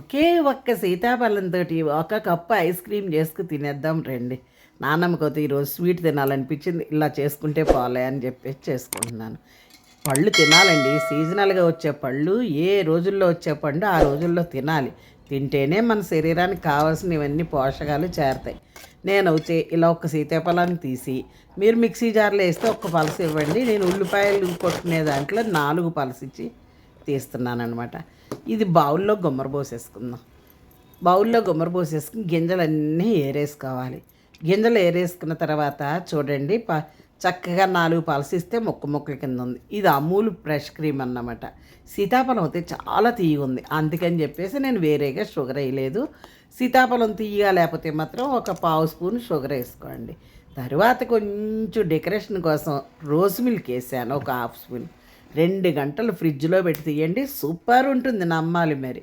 ఒకే ఒక్క సీతాఫలంతో ఒక cup ice cream చేసుకు తినేద్దాం రండి. నాన్నమ్మకైతే ఈరోజు స్వీట్ తినాలనిపించింది. ఇలా చేసుకుంటే పోలే అని చెప్పేసి చేసుకుంటున్నాను. పళ్ళు తినాలండి. సీజనల్గా వచ్చే పళ్ళు ఏ రోజుల్లో వచ్చే పండు ఆ రోజుల్లో తినాలి. తింటేనే మన శరీరానికి కావాల్సినవన్నీ పోషకాలు చేరతాయి. నేను వచ్చే ఇలా ఒక సీతాఫలాన్ని తీసి మీరు మిక్సీ జార్లో వేస్తే ఒక్క పలస ఇవ్వండి. నేను ఉల్లిపాయలు కొట్టుకునే దాంట్లో నాలుగు పలస ఇచ్చి తీస్తున్నాను అనమాట ఇది బౌల్లో గుమ్మర పోసేసుకుందాం. బౌల్లో గుమ్మర పోసేసుకుని గింజలన్నీ ఏరేసుకోవాలి. గింజలు ఏరేసుకున్న తర్వాత చూడండి ప చక్కగా నాలుగు పలసిస్తే మొక్క మొక్కల కింద ఉంది. ఇది అమూల్ ఫ్రెష్ క్రీమ్ అన్నమాట. సీతాఫలం అయితే చాలా తీయగా ఉంది. అందుకని చెప్పేసి నేను వేరేగా షుగర్ వేయలేదు. సీతాఫలం తీయగా లేకపోతే మాత్రం ఒక పావు స్పూన్ షుగర్ వేసుకోండి. తర్వాత కొంచెం డెకరేషన్ కోసం రోజ్ మిల్క్ వేసాను ఒక హాఫ్ స్పూన్. రెండు గంటలు ఫ్రిడ్జ్లో పెట్టి తీయండి. సూపర్ ఉంటుంది. నమ్మాలి మరి.